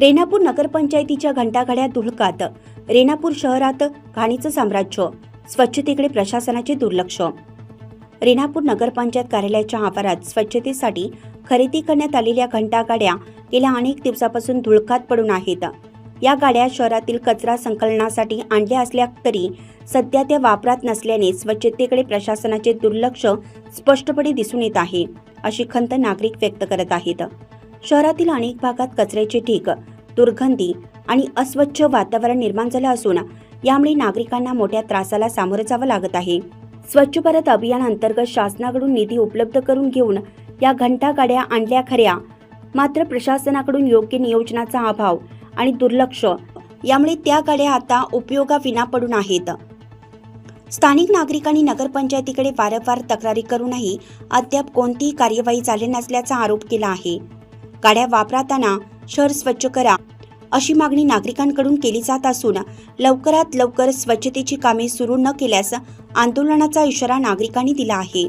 रेणापूर नगरपंचायतीच्या घंटागाड्या धुळकात. रेणापूर शहरात घाणीचं साम्राज्य. स्वच्छतेकडे प्रशासनाचे दुर्लक्ष. रेणापूर नगरपंचायत कार्यालयाच्या आवारात स्वच्छतेसाठी खरेदी करण्यात आलेल्या घंटागाड्या गेल्या अनेक दिवसापासून धुळकात पडून आहेत. या गाड्या शहरातील कचरा संकलनासाठी आणल्या असल्या तरी सध्या त्या वापरात नसल्याने स्वच्छतेकडे प्रशासनाचे दुर्लक्ष स्पष्टपणे दिसून येत आहे अशी खंत नागरिक व्यक्त करत आहेत. शहरातील अनेक भागात कचऱ्याचे ढीग दुर्गंधी आणि अस्वच्छ वातावरण निर्माण झालं असून यामुळे नागरिकांना मोठ्या त्रासाला सामोरं जावं लागत आहे. स्वच्छ भारत अभियान अंतर्गत शासनाकडून निधी उपलब्ध करून घेऊन या घंटा गाड्या आणल्या खऱ्या. मात्र प्रशासनाकडून योग्य नियोजनाचा अभाव आणि दुर्लक्ष यामुळे त्या गाड्या आता उपयोगाविना पडून आहेत. स्थानिक नागरिकांनी नगरपंचायतीकडे वारंवार तक्रारी करूनही अद्याप कोणतीही कार्यवाही झाली नसल्याचा आरोप केला आहे. गाड्या वापरताना शहर स्वच्छ करा अशी मागणी नागरिकांकडून केली जात असून लवकरात लवकर स्वच्छतेची कामे सुरू न केल्यास आंदोलनाचा इशारा नागरिकांनी दिला आहे.